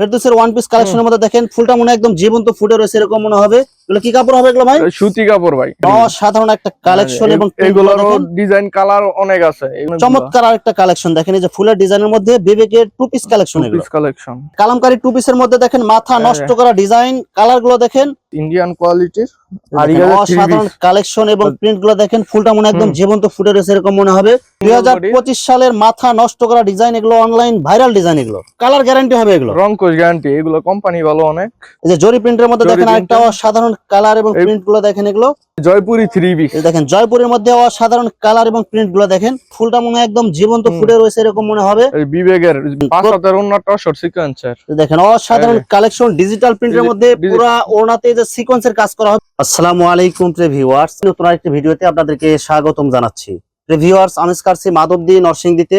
ফেরদৌসের one piece কালেকশনের মধ্যে দেখেন ফুলটা মনে একদম জীবন্ত ফুটে রয়েছে, এরকম মনে হবে। এগুলো কি কাপড় হবে এগুলো ভাই? সুতি কাপড় ভাই। অসাধারণ একটা কালেকশন এবংগুলো এগুলোরও দেখেন। ডিজাইন কালার অনেক আছে। চমৎকার আরেকটা কালেকশন দেখেন এই যে ফুলের ডিজাইনের মধ্যে বিবেকের টু পিস কালেকশন এগুলো। কালেকশন কালামকারী টু পিসের মধ্যে দেখেন মাথা হ্যাঁ, নষ্ট করা ডিজাইন কালারগুলো দেখেন। ইন্ডিয়ান কোয়ালিটির আর অসাধারণ কালেকশন এবং প্রিন্টগুলো দেখেন ফুলটা মনে একদম জীবন্ত ফুটে রয়েছে এরকম মনে হবে। দুই হাজার পঁচিশ সালের মাথা নষ্ট করা ডিজাইন এগুলো অনলাইন ভাইরাল ডিজাইন এগুলো। কালার গ্যারান্টি হবে এগুলো। রং কোচ গ্যারান্টি এগুলো কোম্পানি ভালো অনেক। এই যে জরি প্রিন্টের মধ্যে দেখেন আরেকটা অসাধারণ কালার এবং প্রিন্টগুলো দেখেন এগুলো। জয়পুরি থ্রি এই দেখেন জয়পুরের মধ্যে অসাধারণ কালার এবং প্রিন্টগুলো দেখেন। ফুলটা মনে হয় একদম জীবন্ত। ফুটে রয়েছে এরকম মনে হবে। বিবেকের দেখেন অসাধারণ কালেকশন ডিজিটাল প্রিন্টের মধ্যে পুরা ওড়নাতে যে সিকোয়েন্সের কাজ করা হবে আসসালামু আলাইকুম ভিউয়ার্স নতুন আরেকটি ভিডিওতে আপনাদেরকে স্বাগতম জানাচ্ছি। ভিউয়ার্স আমি স্কারসি মাধবদী নরসিংদীতে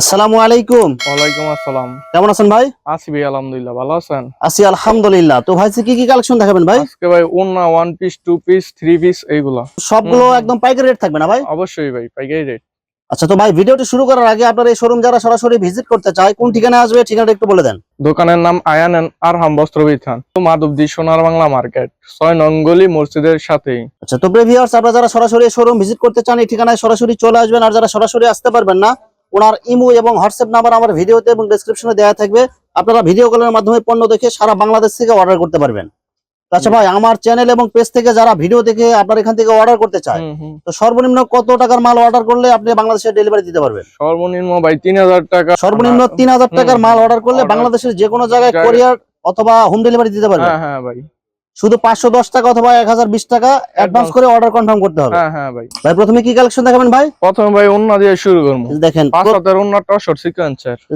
আসসালামু আলাইকুম। ওয়ালাইকুম আসসালাম। কেমন আছেন ভাই? আসি ভাই আলহামদুলিল্লাহ ভালো আছেন? আছি আলহামদুলিল্লাহ। তো ভাই কি কি কালেকশন দেখাবেন ভাই? আজকে ভাই ওন্না one piece two piece three piece এইগুলা। সবগুলো। একদম পাইকারি রেট থাকবে না ভাই? অবশ্যই ভাই পাইকারি রেট আচ্ছা তো ভাই ভিডিওটি শুরু করার আগে আপনার এই শোরুম যারা সরাসরি ভিজিট করতে চায় কোন ঠিকানায় আসবে ঠিকানাটা একটু বলে দেন। দোকানের নাম আয়ান আর হাম বস্ত্র বিধান। মাধবদী সোনার বাংলা মার্কেট ছয় নঙ্গলি মসজিদের সাথেই। আচ্ছা তো ভিউয়ার্স আপনারা যারা সরাসরি শোরুম ভিজিট করতে চান এই ঠিকানায় সরাসরি চলে আসবেন আর যারা সরাসরি আসতে পারবেন না ওনার ইমো এবং হোয়াটসঅ্যাপ নাম্বার আমার ভিডিওতে এবং ডেসক্রিপশনে দেওয়া থাকবে। আপনারা ভিডিও কলের মাধ্যমে পণ্য দেখে সারা বাংলাদেশ থেকে অর্ডার করতে পারবেন। আচ্ছা ভাই আমার চ্যানেল এবং পেজ থেকে যারা ভিডিও দেখে আপনার এখান থেকে অর্ডার করতে চায়। তো সর্বনিম্ন কত টাকার মাল অর্ডার করলে আপনি বাংলাদেশে ডেলিভারি দিতে পারবেন? সর্বনিম্ন ভাই তিন হাজার টাকা। সর্বনিম্ন তিন হাজার টাকার মাল অর্ডার করলে বাংলাদেশের যে কোনো জায়গায় জায়গায়- কোরিয়ার অথবা হোম ডেলিভারি দিতে পারবেন। হ্যাঁ হ্যাঁ ভাই। শুধু পাঁচশো দশ টাকা অথবা এক হাজার বিশ টাকা অ্যাডভান্স করে অর্ডার কনফার্ম করতে হবে। হ্যাঁ হ্যাঁ ভাই। ভাই প্রথমে কি কালেকশন দেখাবেন ভাই? প্রথমে ভাই ওন্না দিয়ে শুরু করব। দেখেন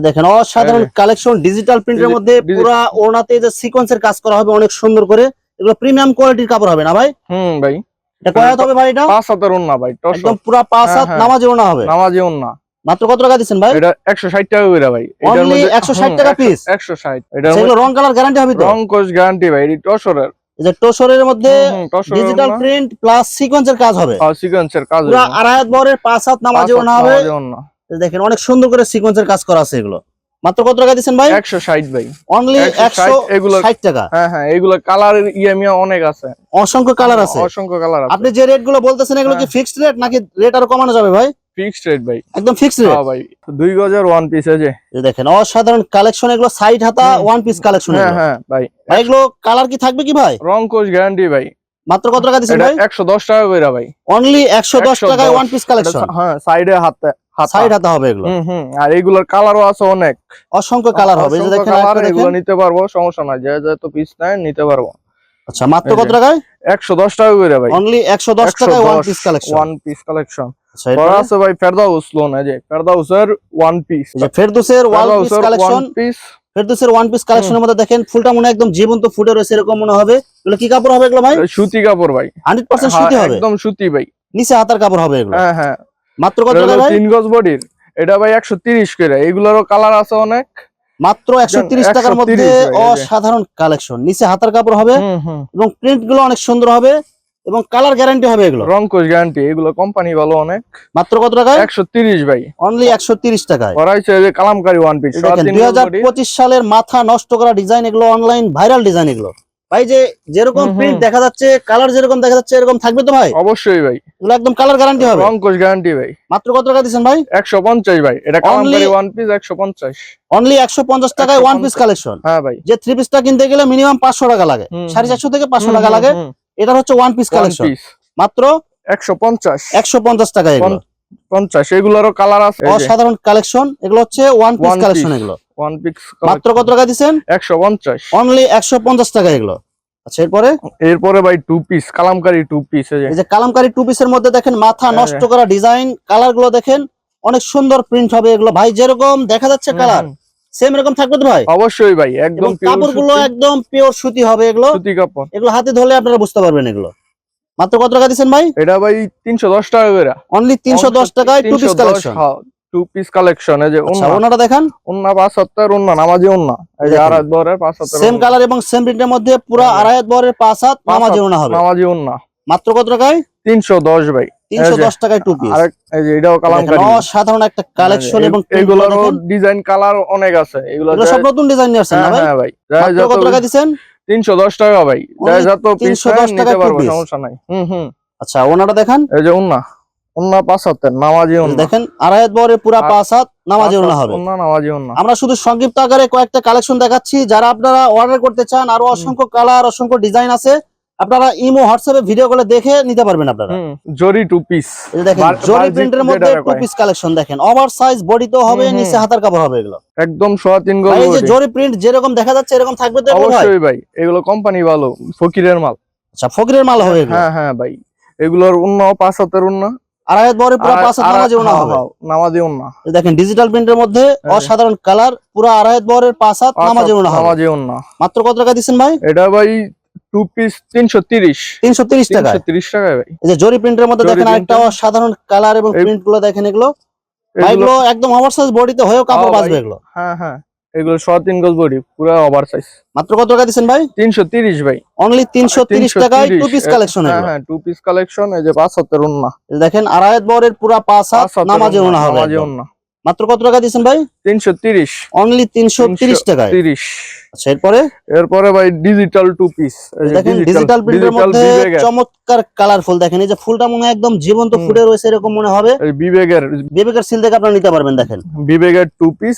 দেখেন অসাধারণ কালেকশন ডিজিটাল প্রিন্টের মধ্যে পুরা ওড়নাতে যে সিকোয়েন্সের কাজ করা হবে অনেক সুন্দর করে এগুলো প্রিমিয়াম কোয়ালিটির কাপড় হবে না ভাই? হুম ভাই। এটা কয় হবে ভাই এটা? পাঁচ হাতের উন্না ভাই টস একদম পুরা পাঁচ হাত। নামাজে ওড়না হবে। নামাজি উন্না মাত্র কত টাকা দিচ্ছেন ভাই? এটা একশো ষাট টাকা করে ভাই। এটার Only মধ্যে 160 টাকা? একশো ষাট। এটার রং কালার গ্যারান্টি হবে তো? রং কোচ গ্যারান্টি ভাই এটি টসরের যে টোসরের মধ্যে ডিজিটাল প্রিন্ট প্লাস সিকোয়েন্সের কাজ হবে। সিকোয়েন্সের কাজ পুরা আড়াই বরের পাঁচ হাত হবে। দেখেন অনেক সুন্দর করে সিকোয়েন্সের কাজ করা আছে এগুলো। মাত্র কত টাকা দিচ্ছেন ভাই? একশো ষাট ভাই। অনলি 160 একশো এগুলো ষাট টাকা। হ্যাঁ হ্যাঁ এগুলো কালারের ইএমইয়া অনেক আছে। অসংখ্য কালার আছে। অসংখ্য কালার আছে। আপনি যে রেটগুলো বলতেছেন এগুলো কি হ্যাঁ। ফিক্সড রেট নাকি রেট আরও কমানো যাবে ভাই? ফিক্সড রেট ভাই। একদম ফিক্সড রেট হ্যাঁ ভাই দুই গজের ওয়ান পিস আছে। দেখেন অসাধারণ কালেকশন এগুলো সাইড হাতা হুম। ওয়ান পিস কালেকশন হ্যাঁ হ্যাঁ ভাই। ভাই এগুলো কালার কি থাকবে কি ভাই? রং গ্যারান্টি ভাই। মাত্র কত টাকা ভাই? টাকা ভাই। অনলি একশো দশ 110 টাকায় ওয়ান পিস কালেকশন হ্যাঁ সাইডে হাতে সাইড হাতা হবে এগুলো। হুম হুম আর এইগুলোর কালারও আছে অনেক। অসংখ্য কালার হবে। এই দেখেন এগুলো নিতে পারব সমস্যা নাই। যে যত পিস নেয় নিতে পারব। আচ্ছা মাত্র কত। টাকায়? একশো দশ টাকা করে ভাই। অনলি একশো দশ টাকায় one piece collection one piece collection করা আছে ভাই ফেরদাউস লোন যে ফেরদাউসের ওয়ান পিস যে ওয়ান পিস কালেকশন পিস ফেরদৌসের ওয়ান পিস কালেকশনের মধ্যে দেখেন ফুলটা মনে হয় একদম জীবন্ত ফুটে রয়েছে এরকম মনে হবে। এগুলো কি কাপড় হবে এগুলো ভাই? সুতি কাপড় ভাই। হান্ড্রেড পার্সেন্ট হ্যাঁ, সুতি হবে? একদম সুতি ভাই। নিচে হাতার কাপড় হবে এগুলো? হ্যাঁ হ্যাঁ। মাত্র কত টাকা ভাই? তিন গজ বডির। এটা ভাই একশো তিরিশ করে। এগুলোরও কালার আছে অনেক। মাত্র একশো তিরিশ টাকার মধ্যে। অসাধারণ কালেকশন। নিচে হাতার কাপড় হবে এবং প্রিন্টগুলো অনেক সুন্দর হবে এবং কালার গ্যারান্টি হবে এগুলো। রং কোচ গ্যারান্টি এগুলো কোম্পানি ভালো অনেক। মাত্র কত টাকা একশো তিরিশ ভাই। অনলি একশো তিরিশ টাকায়। করাইছে যে কালামকারি ওয়ান পিস এই দেখেন দুই হাজার পঁচিশ সালের মাথা নষ্ট করা ডিজাইন এগুলো অনলাইন ভাইরাল ডিজাইন এগুলো। ভাই যে যেরকম। প্রিন্ট দেখা যাচ্ছে কালার যেরকম দেখা যাচ্ছে এরকম থাকবে তো ভাই? অবশ্যই ভাই। এগুলো একদম কালার গ্যারান্টি হবে। রং কোচ গ্যারান্টি ভাই। মাত্র কত টাকা দিচ্ছেন ভাই? একশো পঞ্চাশ ভাই। এটা Only- ওয়ান পিস একশো পঞ্চাশ। অনলি একশো পঞ্চাশ টাকায় ওয়ান পিস কালেকশন হ্যাঁ ভাই। যে থ্রি পিসটা কিনতে গেলে মিনিমাম পাঁচশো টাকা লাগে। হুম, সাড়ে চারশো থেকে পাঁচশো হুম, টাকা লাগে। এটা হচ্ছে ওয়ান পিস কালেকশন মাত্র একশো পঞ্চাশ। একশো পঞ্চাশ টাকা এগুলো। পঞ্চাশ। এগুলোরও কালার আছে। অসাধারণ কালেকশন এগুলো হচ্ছে ওয়ান পিস কালেকশন এগুলো। ওয়ান মাত্র কত টাকা দিচ্ছেন একশো পঞ্চাশ। অনলি একশো পঞ্চাশ টাকা এগুলো। আচ্ছা এরপরে? এরপরে ভাই two piece kalamkari two piece এই যে। কালামকারী টু পিসের মধ্যে দেখেন মাথা হ্যাঁ, নষ্ট করা ডিজাইন কালারগুলো দেখেন অনেক সুন্দর প্রিন্ট হবে এগুলো। ভাই যেরকম দেখা যাচ্ছে কালার সেম এরকম থাকবে তো ভাই? অবশ্যই ভাই একদম pure কাপড়গুলো একদম পিওর সুতি হবে এগুলো। সুতি কাপড়। এগুলো হাতে ধরলে আপনারা বুঝতে পারবেন এগুলো। মাত্র কত টাকা দিচ্ছেন ভাই? এটা ভাই তিনশো দশ টাকা করে। অনলি তিনশো দশ টাকায় two piece collection two piece collection যে আচ্ছা ওন্না ওনাটা দেখান। ওন্না পাঁচ সপ্তাহের ওন্না নামাজি ওন্না এই যে আড়াই বরের পাঁচ সপ্তাহের সেম কালার এবং সেম প্রিন্টের মধ্যে পুরো হ্যাঁ। আড়াই বরের পাঁচ হাত নামাজি হাত ওনা হবে। নামাজি ওন্না মাত্র কত টাকায়? তিনশো দশ ভাই। তিনশো এই যে, দশ টাকায় টু পিস আরেক এই যে এটাও কালামকারী অসাধারণ একটা কালেকশন এবং print এগুলোরও ডিজাইন কালার অনেক আছে। এগুলো সব নতুন ডিজাইন নিয়ে আসছেন না হ্যাঁ ভাই? হ্যাঁ ভাই। মাত্র কত টাকা তিনশো দশ টাকা ভাই। Only যত পিস 310 নিতে পারব সমস্যা নাই। হুম হুম। আচ্ছা ওনাটা দেখান। এই যে উন্না। উন্না পাঁচ হাতের নামাজি উন্না দেখেন আড়াই বরের পুরা পাঁচ হাত নামাজি পাঁচ হবে। উন্না নামাজি উন্না আমরা শুধু সংক্ষিপ্ত আকারে কয়েকটা কালেকশন দেখাচ্ছি। যারা আপনারা অর্ডার করতে চান আরও অসংখ্য কালার অসংখ্য ডিজাইন আছে আপনারা ইমো হোয়াটসঅ্যাপে ভিডিও করে দেখে নিতে পারবেন আপনারা। জরি টু পিস দেখেন জরি প্রিন্টের মধ্যে টু পিস কালেকশন দেখেন। ওভার সাইজ বডি তো হবে। নিচে হাতার কাপড় হবে এগুলো। একদম সোয়া তিন গজ এই যে জরি প্রিন্ট যেরকম দেখা যাচ্ছে এরকম থাকবে তো অবশ্যই ভাই এগুলো কোম্পানি ভালো ফকিরের মাল। আচ্ছা ফকিরের মাল হবে হ্যাঁ হ্যাঁ ভাই এগুলোর উন্ন পাঁচ হাতের উন্ন আড়াই বরে পুরো পাঁচ হাত নামাজি ওনা হবে। নামাজি উন্ন দেখেন ডিজিটাল প্রিন্টের মধ্যে হ্যাঁ। অসাধারণ কালার পুরো আড়াই বরের পাঁচ হাত নামাজি ওনা হবে। নামাজি উন্ন মাত্র কত টাকা ভাই? এটা ভাই টু পিস টাকা ভাই। এই যে জরি প্রিন্টের মধ্যে দেখেন আরেকটা অসাধারণ কালার এবং এই- প্রিন্টগুলো দেখেন এগুলো। একদম বডিতে হয়েও কাপড় হ্যাঁ, বাঁচবে এগুলো। হ্যাঁ হ্যাঁ। এগুলো সোয়া তিন গজ বডি পুরো ওভার সাইজ মাত্র কত টাকা দিচ্ছেন ভাই? তিনশো তিরিশ ভাই। অনলি তিনশো তিরিশ টাকায় টু পিস কালেকশন হ্যাঁ হ্যাঁ টু পিস কালেকশন এই যে পাঁচ হাতের উন্না দেখেন আড়াই বরের পুরা পাঁচ হাত নামাজে উন্না, হবে। নামাজি উন্না। মাত্র কত টাকা দিচ্ছেন ভাই? তিনশো তিরিশ। অনলি তিনশো তিরিশ টাকায়। তিরিশ। আচ্ছা এরপরে? এরপরে ভাই ডিজিটাল টু পিস দেখেন ডিজিটাল প্রিন্টের মধ্যে চমৎকার কালারফুল দেখেন এই যে ফুলটা মনে হয় একদম জীবন্ত। ফুটে রয়েছে এরকম মনে হবে। বিবেকের বিবেকের সিল থেকে আপনারা নিতে পারবেন দেখেন। বিবেকের টু পিস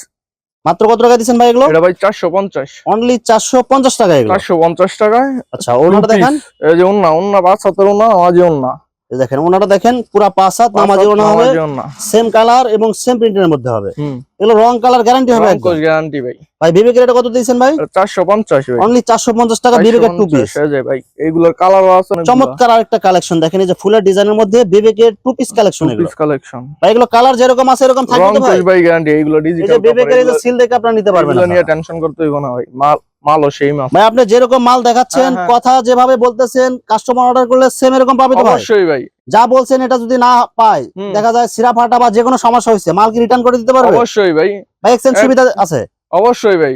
মাত্র কত টাকা দিচ্ছেন ভাই এগুলো? এটা ভাই চারশো পঞ্চাশ। অনলি চারশো পঞ্চাশ টাকা এগুলো। চারশো পঞ্চাশ টাকায় আচ্ছা ওনাটা। দেখেন। এই যে ওনা ওনা পাঁচ হাতের উন্না নামাজি উন্না এই দেখেন ওনাটা দেখেন পুরা পাঁচ হাত নামাজি ওনা হবে। সেম কালার এবং সেম প্রিন্টের মধ্যে হবে। এগুলো রং কালার গ্যারান্টি হবে একদম। গ্যারান্টি ভাই। ভাই কত দিয়েছেন ভাই? চারশো পঞ্চাশ ভাই। অনলি চারশো পঞ্চাশ টাকা বিবেকের টু পিস 450 ভাই এইগুলোর কালারও আছে চমৎকার আরেকটা কালেকশন দেখেন এই যে ফুলের ডিজাইনের মধ্যে বিবেকের টু পিস কালেকশন এগুলো। পিস কালেকশন ভাই এগুলো কালার যেরকম আছে এরকম থাকবে তো ভাই। ভাই গ্যারান্টি যে ডিজিটাল বিবেকের এই যে সিল দেখে আপনারা নিতে পারবেন এগুলো নিয়ে টেনশন করতে হইব না ভাই। মাল মালও সেই মাল ভাই আপনি যেরকম মাল দেখাচ্ছেন হ্যাঁ, হ্যাঁ। কথা যেভাবে বলতেছেন কাস্টমার অর্ডার করলে সেম এরকম পাবে তো ভাই? অবশ্যই ভাই। যা বলছেন এটা যদি না পায় দেখা যায় সিরা ফাটা বা যে কোনো সমস্যা হয়েছে মাল কি রিটার্ন করে দিতে পারবে? অবশ্যই ভাই। ভাই এক্সচেঞ্জ সুবিধা আছে? অবশ্যই ভাই।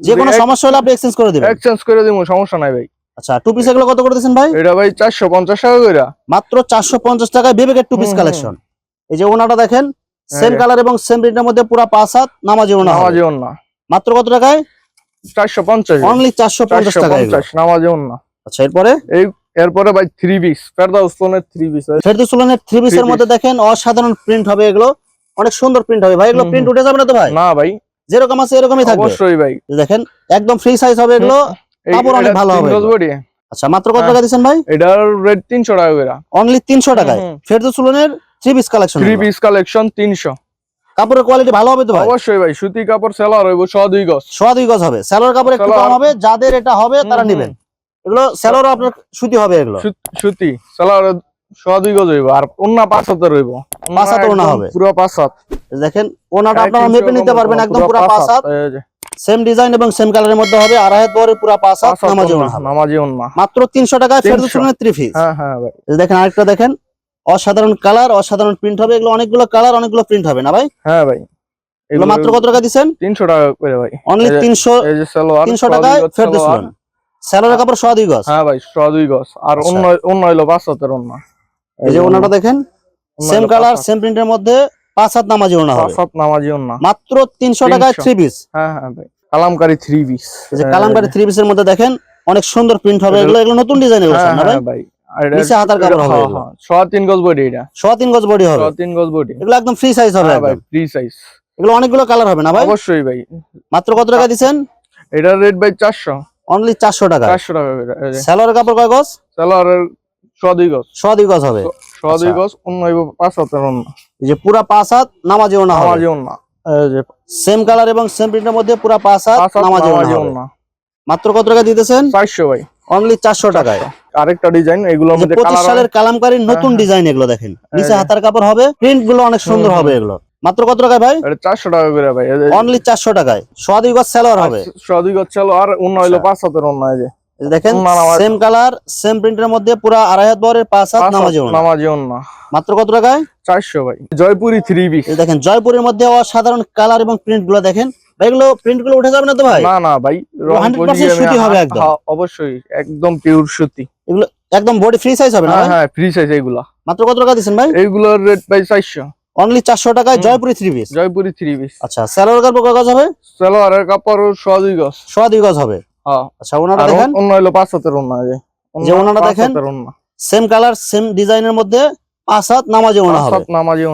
যে কোনো সমস্যা হলে আপনি এক্সচেঞ্জ করে দিবেন। এক্সচেঞ্জ করে দিব সমস্যা নাই ভাই। আচ্ছা টু পিস এগুলো কত করে দিচ্ছেন ভাই? এটা ভাই চারশো পঞ্চাশ টাকা করে মাত্র চারশো পঞ্চাশ টাকায় বিবেকের টু পিস। কালেকশন এই যে ওনাটা দেখেন সেম কালার এবং সেম প্রিন্টের মধ্যে পুরো পাঁচ হাত নামাজি ওনা। নামাজি উন্না মাত্র কত টাকায়? চারশো পঞ্চাশ অনলি চারশো পঞ্চাশ টাকা পঞ্চাশ নামাজি আচ্ছা এরপরে? এই এরপরে ভাই থ্রি পিস ফেরদাউস স্টোনের থ্রি পিস ফেরদুসুলনের থ্রি পিসের মধ্যে দেখেন অসাধারণ প্রিন্ট হবে এগুলো। অনেক সুন্দর প্রিন্ট হবে। ভাই এগুলো প্রিন্ট উঠে যাবে না তো ভাই? না ভাই। যেরকম আছে এরকমই থাকবে। অবশ্যই ভাই। দেখেন একদম ফ্রি সাইজ হবে এগুলো। কাপড় অনেক ভালো হবে আচ্ছা মাত্র কত হ্যাঁ। টাকা দিচ্ছেন ভাই? এটার রেট তিনশো টাকা করে। অনলি তিনশো টাকায়। হুম, হুম। Three piece collection three piece collection তিনশো। কাপড়ের কোয়ালিটি ভালো হবে তো ভাই? অবশ্যই ভাই সুতি কাপড় সেলার হইব ছ দুই গজ। সোয়া দুই গজ হবে। সেলার কাপড় একটু কম হবে যাদের এটা হবে তারা নেবেন। এগুলো স্যালোরও আপনার সুতি হবে এগুলো। সুতি সেলার ছ দুই গজ হইব আর অন্য পাঁচ হাতে রইব পাঁচ হাতে ওড়না হবে। পুরো পাঁচ হাত। দেখেন ওনাটা আপনারা মেপে নিতে পারবেন একদম পুরো পুরো পাঁচ হাত। সেম ডিজাইন এবং সেম কালারের মধ্যে হবে আড়াই হাত বহরের পুরো পাঁচ হাত নামাজি ওড়না নামাজি ওড়না। মাত্র তিনশো টাকায় 300 ফেরদুসুলনের থ্রি পিস হ্যাঁ হ্যাঁ ভাই। দেখেন আরেকটা দেখেন। অসাধারণ কালার অসাধারণ প্রিন্ট হবে। এগুলো অনেকগুলো কালার অনেকগুলো প্রিন্ট হবে না ভাই? হ্যাঁ ভাই। এগুলো মাত্র কত টাকা দিচ্ছেন? তিনশো টাকা করে ভাই। অনলি এই যে- তিনশো এই যে সালোয়ার তিনশো ছ দুই টাকায় গজ ফেরদুসুলন সালোয়ার। কাপড় সোয়া দুই গজ? হ্যাঁ ভাই ছ দুই গজ। আর আচ্ছা। অন্য অন্য হইল পাঁচ হাতের অন্য এই যে ওনাটা দেখেন সেম কালার সেম প্রিন্টের মধ্যে পাঁচ হাত নামাজি পাঁচ হবে। হাত নামাজি অন্য মাত্র তিনশো টাকায় 300 থ্রি পিস হ্যাঁ হ্যাঁ ভাই। কালামকারি থ্রি পিস এই যে কালামকারী থ্রি পিসের মধ্যে দেখেন অনেক সুন্দর প্রিন্ট হবে। এগুলো এগুলো নতুন ডিজাইনের এগুলো না ভাই? হ্যাঁ ভাই। এটা- নিচে হাতার কাপড় হবে হ্যাঁ। হ্যাঁ, সোয়া তিন গজ বডি এটা। সোয়া তিন গজ বডি হবে? সোয়া তিন গজ বডি এগুলো একদম ফ্রি সাইজ হবে হ্যাঁ ভাই ফ্রি সাইজ এগুলো অনেকগুলো কালার হবে না ভাই? অবশ্যই ভাই। মাত্র কত টাকা দিচ্ছেন? এটার রেট ভাই চারশো। অনলি চারশো টাকা। চারশো টাকা করে এই কাপড় কয় গজ? সালোয়ারের সোয়া দুই গজ। সোয়া দুই গজ হবে। সোয়া দুই আচ্ছা। গজ অন্য হইব পাঁচ হাতের এই যে পুরা পাঁচ হাত নামাজি ওড়না হবে। নামাজি অন্য সেম কালার এবং সেম প্রিন্টের মধ্যে পুরা পাঁচ হাত হাত নামাজি মাত্র কত টাকা দিতেছেন? চারশো ভাই। অনলি চারশো টাকায়। আরেকটা ডিজাইন এগুলোর আমাদের মধ্যে পঁচিশ সালের কালামকারীর নতুন হ্যাঁ। ডিজাইন এগুলো দেখেন। নিচে হাতার কাপড় হবে প্রিন্টগুলো অনেক সুন্দর হবে এগুলো। মাত্র কত টাকায় ভাই? এটা চারশো টাকা করে ভাই অনলি চারশো টাকায়। সোয়া দুই গজ হবে। সদিক হচ্ছে আর অন্য আচ্ছা। পাঁচ হাতের অন্য আছে যে। দেখেন না, না, সেম কালার সেম প্রিন্টের মধ্যে পুরা আড়াই হাত বরের পাঁচ হাত নামাজি অন্য মাত্র কত টাকায়? চারশো ভাই। জয়পুরি থ্রি এই দেখেন জয়পুরের মধ্যে অসাধারণ কালার এবং প্রিন্টগুলো দেখেন। এগুলো প্রিন্টগুলো উঠে যাবে না তো ভাই? না না ভাই রং 100% পরিয়ে সুতি হবে একদম। হ্যাঁ, অবশ্যই একদম পিওর সুতি। একদম বডি ফ্রি সাইজ হবে না হ্যাঁ হ্যাঁ ফ্রি সাইজ এইগুলা মাত্র কত টাকা ভাই? রেট ভাই চারশো। অনলি চারশো টাকায় হুম। Jaipuri three piece Jaipuri three piece আচ্ছা কাপড় গজ হবে? সালোয়ারের কাপড় গজ। গজ হবে। হ্যাঁ আচ্ছা ওনাটা দেখেন? অন্য হইল পাঁচ হাতের অন্য যে ওনাটা দেখেন, সেম কালার সেম ডিজাইনের মধ্যে পাঁচ হাত নামাজি ওনা হবে হাত নামাজি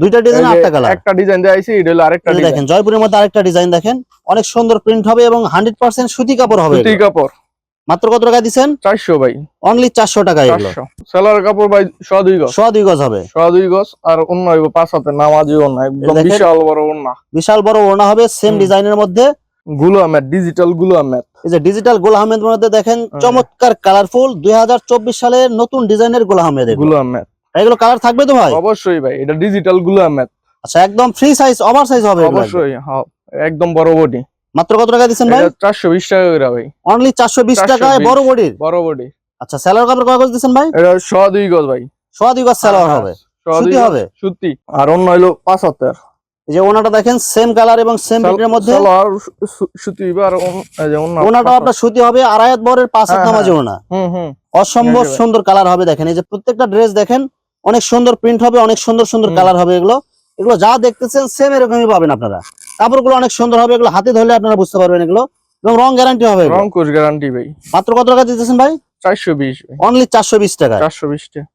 দুইটা ডিজাইন আটটা কালার একটা ডিজাইন দেওয়া এটা হলো আরেকটা ডিজাইন দেখেন জয়পুরের মধ্যে আরেকটা ডিজাইন দেখেন অনেক সুন্দর প্রিন্ট হবে এবং হান্ড্রেড পার্সেন্ট সুতি কাপড় হবে সুতি কাপড়। মাত্র কত টাকা দিচ্ছেন? চারশো ভাই। অনলি চারশো টাকা এগুলো। চারশো। কাপড় ভাই সোয়া দুই গজ। সোয়া দুই গজ হবে। সোয়া দুই গজ আর অন্য হইব পাঁচ হাতের নামাজি একদম বিশাল বড় অন্য বিশাল বড় ওনা হবে সেম ডিজাইনের মধ্যে। গুলো আহমেদ ডিজিটালগুলো আহমেদ এই যে ডিজিটাল গোল মধ্যে দেখেন হ্যাঁ। চমৎকার কালারফুল দুই সালের নতুন ডিজাইনের গোল আহমেদগুলো আহমেদ এগুলো কালার থাকবে তো ভাই? অবশ্যই ভাই এটা ডিজিটালগুলো আহমেদ আচ্ছা একদম ফ্রি সাইজ ওভার সাইজ হবে অবশ্যই হ্যাঁ একদম বড় বডি মাত্র কত টাকা দিচ্ছেন ভাই? এটা চারশো বিশ টাকা করে ভাই। অনলি চারশো বিশ 420 টাকায় বড় বডির বড় বডি আচ্ছা স্যালোয়ার কাপড় কয় গজ দিচ্ছেন ভাই? এটা সোয়া দুই গজ ভাই। সোয়া দুই গজ স্যালোয়ার হবে। সোয়া সুতি হবে? সুতি। আর অন্য হাতের। এই যে ওনাটা দেখেন সেম কালার এবং সেম প্রিন্টের মধ্যে সুতি হইবে আর অন- এই যে অন্য ওনাটা আপনার সুতি হবে আড়াই হাত বরের পাঁচ হাত হ্যাঁ, ওনা। হুম হুম। অসম্ভব। সুন্দর কালার হবে দেখেন। এই যে প্রত্যেকটা ড্রেস দেখেন অনেক সুন্দর প্রিন্ট হবে অনেক সুন্দর সুন্দর কালার হবে এগুলো। এগুলো যা দেখতেছেন সেম এরকমই পাবেন আপনারা। কাপড়গুলো অনেক সুন্দর হবে এগুলো হাতে ধরলে আপনারা বুঝতে পারবেন এগুলো। এবং রং গ্যারান্টি হবে রং কোষ গ্যারান্টি ভাই। মাত্র কত টাকা দিতেছেন ভাই? চারশো বিশ। চারশো বিশ টাকা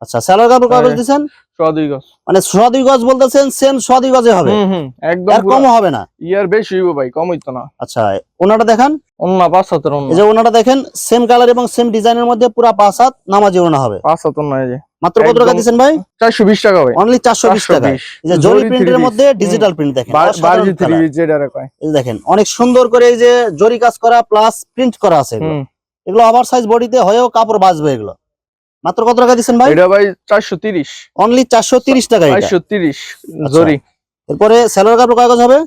আচ্ছা স্যালোয়ার কাপড় কাগজ হ্যাঁ। দিচ্ছেন সোয়া গজ মানে গজ বলতেছেন সেম গজে হবে? একদম আর হবে না? ইয়ার বেশি হইব ভাই কম হইতো না। আচ্ছা ওনাটা দেখেন। অন্য পাঁচ হাতের অন্য যে ওনাটা দেখেন সেম কালার এবং সেম ডিজাইনের মধ্যে পুরা পাঁচ হাত নামাজি ওনা হবে। পাঁচ যে। মাত্র কত টাকা দিচ্ছেন ভাই? চারশো বিশ টাকা ভাই। অনলি চারশো বিশ টাকা এই যে জরি প্রিন্টের মধ্যে ডিজিটাল প্রিন্ট দেখেন। দেখেন অনেক সুন্দর করে এই যে জরি কাজ করা প্লাস প্রিন্ট করা আছে এগুলো। ওভার সাইজ বডিতে হয়েও কাপড় বাঁচবে এগুলো। মাত্র কত টাকা দিচ্ছেন ভাই? এটা ভাই চারশো তিরিশ। অনলি চারশো তিরিশ টাকা এটা। চারশো তিরিশ আচ্ছা। জরি। এরপরে সেলোয়ার কাপড় কাগজ হবে?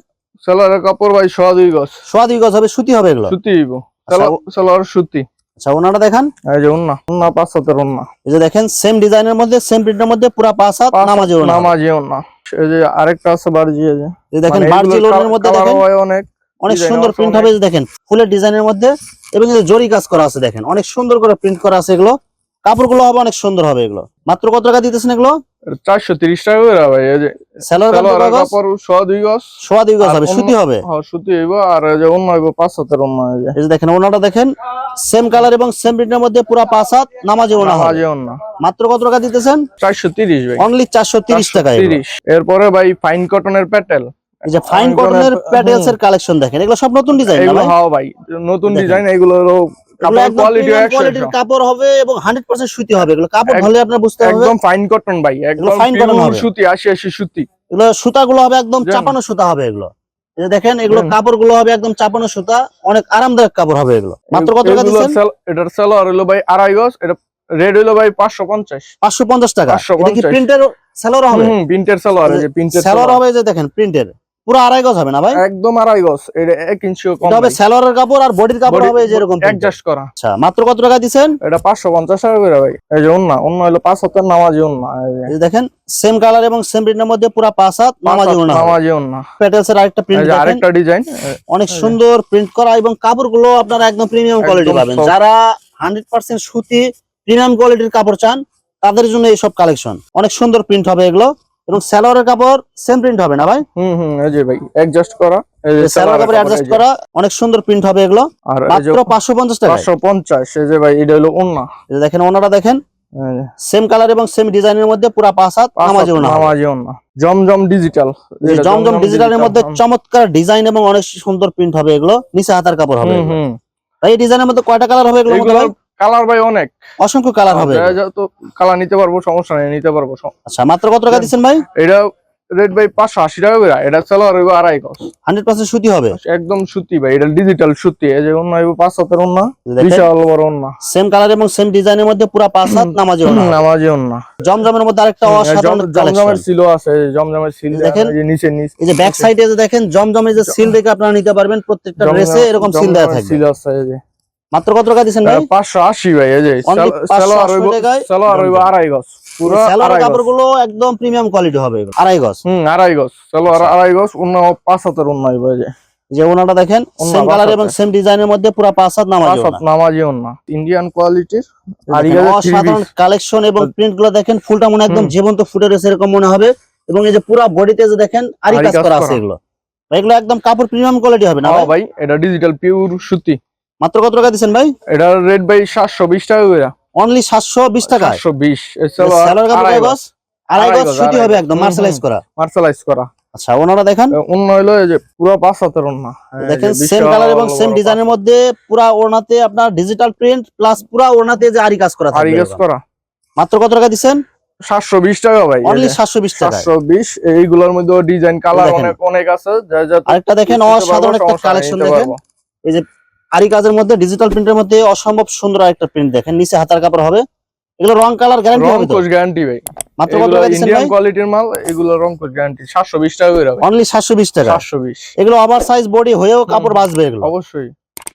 সালোয়ারের কাপড় ভাই সোয়া দুই গজ। সোয়া দুই গজ হবে সুতি হবে এগুলো? সুতি হইব। আচ্ছা, সালোয়ার সুতি। আচ্ছা ওনাটা দেখেন। এই যে অন্য অন্য পাঁচ হাতের অন্য এই যে দেখেন সেম ডিজাইনের মধ্যে সেম প্রিন্টের মধ্যে পুরা পাঁচ হাত নামাজি ওনা হবে। নামাজি অন্য এই যে আরেকটা আছে বার্জি এই যে। দেখেন মানে বার্জি লোনের মধ্যে দেখেন। অনেক। অনেক সুন্দর প্রিন্ট হবে দেখেন ফুলের ডিজাইনের মধ্যে এবং জরি কাজ করা আছে দেখেন অনেক সুন্দর করে প্রিন্ট করা আছে এগুলো। কাপড়গুলো হবে অনেক সুন্দর হবে এগুলো। মাত্র কত টাকা দিতেছেন এগুলো? চারশো তিরিশ টাকা করে ভাই সেলোয়ার কাপড় সালোয়ারের কাগজ? কাপড় সোয়া দুই গজ। সোয়া দুই গজ হবে সুতি হবে? হ্যাঁ সুতি হইব আর অন্য হইব পাঁচ হাতের অন্য এই এই দেখেন ওনাটা দেখেন সেম কালার এবং সেম প্রিন্টের মধ্যে পুরা পাঁচ হাত নামাজি ওনা হবে। মাত্র কত টাকা দিতেছেন? চারশো তিরিশ ভাই। অনলি চারশো তিরিশ টাকা এরপরে ভাই ফাইন কটনের প্যাটেল। এই যে ফাইন কটনের প্যাটেলস এর কালেকশন দেখেন এগুলো সব নতুন ডিজাইন না ভাই? হাও ভাই নতুন ডিজাইন এগুলোরও এগুলো কাপড় কোয়ালিটি কোয়ালিটির কাপড় হবে এবং হান্ড্রেড পার্সেন্ট সুতি হবে। এগুলো কাপড় ধরলে বুঝতে একদম ফাইন কটন ভাই একদম। সুতি আশি আশি সুতি। এগুলো সুতাগুলো হবে একদম চাপানো সুতা হবে এগুলো। এই দেখেন এগুলো কাপড়গুলো হবে একদম চাপানো সুতা অনেক আরামদায়ক কাপড় হবে এগুলো। মাত্র কত টাকা এগুলোর দিচ্ছেন? sell- এটার সেলার হলো ভাই আড়াই গজ এটা রেড হলো ভাই পাঁচশো পঞ্চাশ। পাঁচশো পঞ্চাশ টাকা। এটা কি প্রিন্টের সেলোর হবে? হুম প্রিন্টের সেলার এই যে প্রিন্টের সেলোর হবে যে দেখেন প্রিন্টের পুরো আড়াই গজ হবে না ভাই? একদম আড়াই গজ। এটা কম এটা হবে কাপড় আর বডির কাপড় হবে যে এরকম অ্যাডজাস্ট করা। আচ্ছা মাত্র কত টাকা দিচ্ছেন? এটা পাঁচশো পঞ্চাশ টাকা করে ভাই। এই যে অন্য অন্য হলো পাঁচ হাতের নামাজি এই যে দেখেন সেম কালার এবং সেম প্রিন্টের মধ্যে পুরো পাঁচ হাত নামাজি ওনা নামাজি অন্য প্যাটেলস এর আরেকটা প্রিন্ট দেখেন। আরেকটা ডিজাইন অনেক সুন্দর প্রিন্ট করা এবং কাপড়গুলো আপনারা একদম প্রিমিয়াম কোয়ালিটি পাবেন। যারা হান্ড্রেড পার্সেন্ট সুতি প্রিমিয়াম কোয়ালিটির কাপড় চান তাদের জন্য এইসব কালেকশন অনেক সুন্দর প্রিন্ট হবে এগুলো। এবং স্যালোয়ারের কাপড় সেম প্রিন্ট হবে না ভাই? হুম হুম এই যে ভাই অ্যাডজাস্ট করা এই যে স্যালোয়ার কাপড় অ্যাডজাস্ট করা অনেক সুন্দর প্রিন্ট হবে এগুলো। এই মাত্র পাঁচশো পঞ্চাশ টাকা পাঁচশো পঞ্চাশ এই যে ভাই এটা হলো দেখেন ওনারা দেখেন। এই যে। সেম কালার এবং সেম ডিজাইনের মধ্যে পুরা পাঁচ হাত পাঁচ নামাজি হাত ওনা হবে। নামাজি অন্য জমজম ডিজিটাল এই জমজম ডিজিটালের মধ্যে চমৎকার ডিজাইন এবং অনেক সুন্দর প্রিন্ট হবে এগুলো। নিচে হাতার কাপড় হবে হুম এই ডিজাইনের মধ্যে কয়টা কালার হবে এগুলো কালার ভাই অনেক। অসংখ্য কালার হবে। তো কালার নিতে পারব সমস্যা নেই নিতে পারব আচ্ছা মাত্র কত টাকা দিচ্ছেন ভাই? এটা রেট ভাই পাঁচশো আশি টাকা করে এটা সালোয়ার হইব আড়াই গজ। হান্ড্রেড পার্সেন্ট সুতি হবে। একদম সুতি ভাই এটা ডিজিটাল সুতি এই যে অন্য হইব পাঁচ হাতের অন্য বিশাল বড় অন্য সেম কালার এবং সেম ডিজাইনের মধ্যে পুরা পাঁচ হাত নামাজি হবে। নামাজি অন্য জমজমের মধ্যে আরেকটা অসাধারণ জমজমের সিলও আছে জমজমের সিল দেখেন। এই যে নিচে নিচে এই যে ব্যাক সাইডে যে দেখেন জমজমের যে সিল দেখে আপনারা নিতে পারবেন প্রত্যেকটা ড্রেসে এরকম সিল দেওয়া থাকবে। সিল আছে এই যে। মাত্র কত টাকা দিচ্ছেন ভাই? পাঁচশো আশি ভাই এই যে সালোয়ার 580 হইব সালোয়ার হইব আড়াই গজ পুরো সেলোয়ার কাপড়গুলো একদম প্রিমিয়াম কোয়ালিটি হবে। আড়াই গজ? হুম আড়াই গজ সালোয়ার আচ্ছা। আড়াই গজ অন্য পাঁচ হাতের অন্য হইব এই যে। যে ওনাটা দেখেন সেম কালার আচ্ছা। এবং সেম ডিজাইনের মধ্যে পুরা পাঁচ হাত নামাজি ওড়না। নামাজি অন্য ইন্ডিয়ান কোয়ালিটির আর অসাধারণ কালেকশন এবং প্রিন্টগুলো দেখেন ফুলটা মনে একদম জীবন্ত ফুটে রয়েছে এরকম মনে হবে। এবং এই যে পুরা বডিতে যে দেখেন আরি আরি কাজ করা আছে এগুলো। এগুলো একদম কাপড় প্রিমিয়াম কোয়ালিটি হবে না হ্যাঁ ভাই? ভাই এটা ডিজিটাল পিওর সুতি। মাত্র কত টাকা দিচ্ছেন ভাই? এটার রেট ভাই সাতশো বিশ টাকা করে অনলি সাতশো বিশ টাকা? সাতশো বিশ কয় গজ আড়াই আড়াই গজ সুতি হবে একদম মার্শালাইজ করা। মার্শালাইজ করা। আচ্ছা ওনারা দেখেন? অন্য এই যে পুরো পাঁচ হাতের অন্য দেখেন সেম কালার এবং সেম ডিজাইনের মধ্যে পুরা ওড়নাতে আপনার ডিজিটাল প্রিন্ট প্লাস পুরা ওড়নাতে যে আরি কাজ করা আরি থাকবে গাছ এরকম। করা। মাত্র কত টাকা সাতশো বিশ টাকা ভাই অনলি সাতশো বিশ টাকা সাতশো বিশ এইগুলোর মধ্যে ডিজাইন কালার অনেক অনেক আছে। যা যা আরেকটা দেখেন অসাধারণ একটা কালেকশন দেখেন। পারব। আরি কাজের মধ্যে ডিজিটাল প্রিন্টের মধ্যে অসম্ভব সুন্দর একটা প্রিন্ট দেখেন নিচে হাতার কাপড় হবে। এগুলো রং কালার গ্যারান্টি হবে তো? গ্যারান্টি ভাই। মাত্র কত টাকা ইন্ডিয়ান ভাই? কোয়ালিটির মাল এগুলো রং কোচ গ্যারান্টি সাতশো বিশ টাকা করে অনলি সাতশো বিশ টাকা। সাতশো বিশ। এগুলো ওভার সাইজ বডি হয়েও কাপড় বাঁচবে এগুলো। অবশ্যই।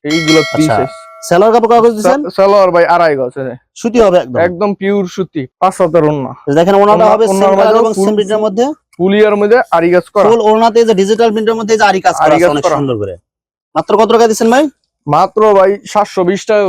এইগুলো আচ্ছা, পিসেস সেলোয়ার কাপড় কাগজ দিচ্ছেন সালোয়ার ভাই আড়াই গজ এই সুতি হবে একদম। একদম পিওর সুতি পাঁচ হাতের অন্য দেখেন ওনাটা হবে সেম কালার এবং সেম প্রিন্টের মধ্যে। পুলিয়ার মধ্যে আরি গাছ করা। ফুল ওড়নাতে যে ডিজিটাল প্রিন্টের মধ্যে যে আরি কাজ করা আছে অনেক সুন্দর করে। মাত্র কত টাকা দিচ্ছেন ভাই? মাত্র ভাই সাতশো বিশ টাকা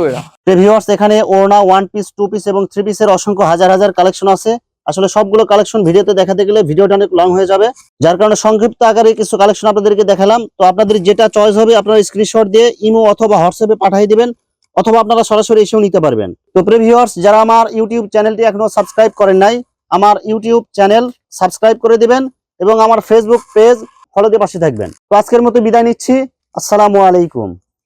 এখানে ওড়না ওয়ান পিস টু পিস এবং থ্রি পিসের অসংখ্য হাজার হাজার কালেকশন আছে। আসলে সবগুলো কালেকশন ভিডিওতে দেখাতে গেলে ভিডিওটা অনেক লং হয়ে যাবে। যার কারণে সংক্ষিপ্ত আকারে কিছু কালেকশন আপনাদেরকে দেখালাম। তো আপনাদের যেটা চয়েস হবে, আপনারা স্ক্রিনশট দিয়ে ইমো অথবা হোয়াটসঅ্যাপে পাঠিয়ে দিবেন, অথবা আপনারা সরাসরি এসেও নিতে পারবেন। তো প্রিভিউয়ার্স যারা আমার ইউটিউব চ্যানেলটি এখনও সাবস্ক্রাইব করেন নাই, আমার ইউটিউব চ্যানেল সাবস্ক্রাইব করে দিবেন এবং আমার ফেসবুক পেজ ফলো দিয়ে পাশে থাকবেন। তো আজকের মতো বিদায় নিচ্ছি। আসসালামু আলাইকুম।